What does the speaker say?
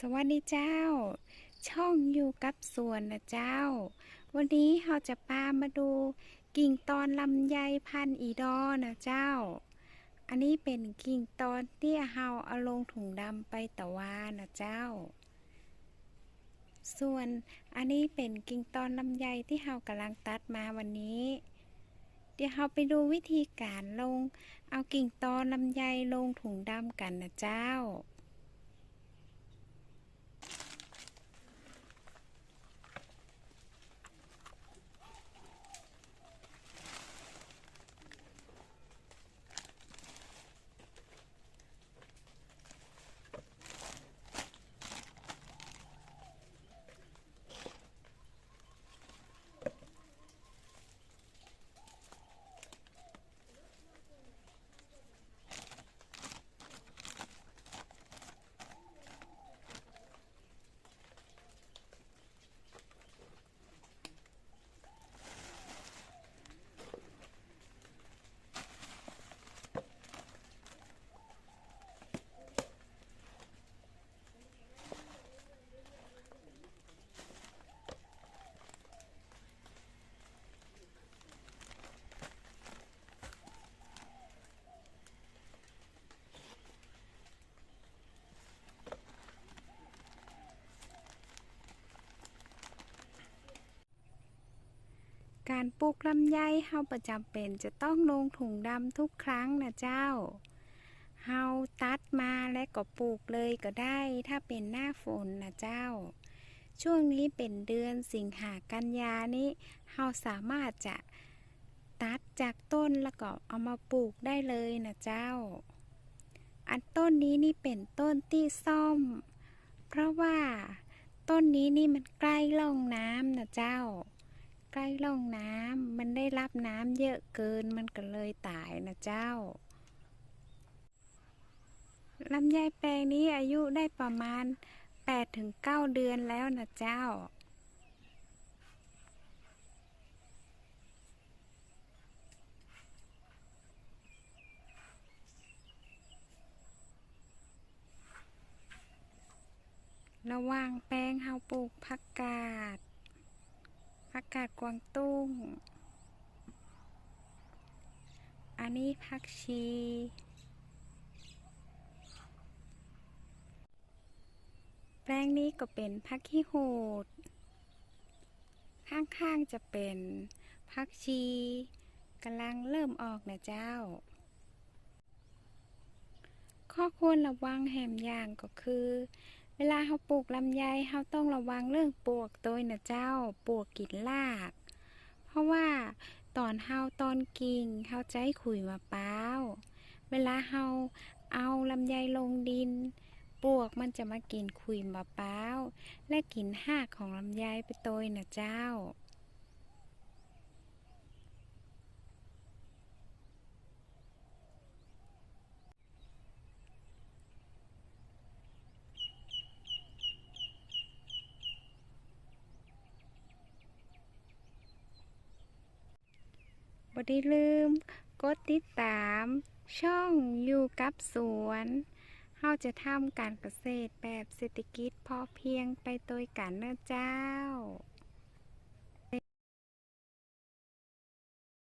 สวัสดีเจ้า ช่องอยู่กับสวนนะเจ้า วันนี้เราจะพามาดูกิ่งตอนลำไยพันอีดอนะเจ้า อันนี้เป็นกิ่งตอนที่เราเอาลงถุงดำไปตะวานะเจ้า ส่วนอันนี้เป็นกิ่งตอนลำไยที่เรากำลังตัดมาวันนี้ เดี๋ยวเราไปดูวิธีการลง เอากิ่งตอนลำไยลงถุงดำกันนะเจ้า การปลูกลำไยเฮาประจำเป็นจะต้องลงถุงดำทุกครั้งนะเจ้า เฮาตัดมาและก็ปลูกเลยก็ได้ ถ้าเป็นหน้าฝนนะเจ้า ช่วงนี้เป็นเดือนสิงหากันยานี้ เฮาสามารถจะตัดจากต้นแล้วก็เอามาปลูกได้เลยนะเจ้า อันต้นนี้นี่เป็นต้นที่ซ่อม เพราะว่าต้นนี้นี่มันใกล้ล่องน้ำนะเจ้า ใกล้ล่องน้ำมันได้รับน้ำเยอะเกินมันก็เลยตายนะเจ้าลำไยแปลงนี้อายุได้ประมาณ 8-9 เดือนแล้วนะเจ้า ระหว่างแปลงเฮาปลูกผักกาด ผักกาดกวางตุ้ง อันนี้ผักชี แปลงนี้ก็เป็นผักขี้หูด ข้างๆจะเป็นผักชีกำลังเริ่มออกนะเจ้า ข้อควรระวังแหมอย่างก็คือ เวลาเราปลูกลำไยเราต้องระวังเรื่องปลวกตัวนะเจ้าปลวกกินราก เพราะว่าตอนเฮาตอนกิ่งเฮาใจขุยมะพร้าว เวลาเฮาเอาลำไยลงดินปลวกมันจะมากินขุยมะพร้าว และกินหากของลำไยไปโดยนะเจ้า บ่ได้ลืม กดติดตาม ช่องอยู่กับสวนเฮาจะทำการเกษตรแบบเศรษฐกิจพอเพียงไปตัวกันนะเจ้า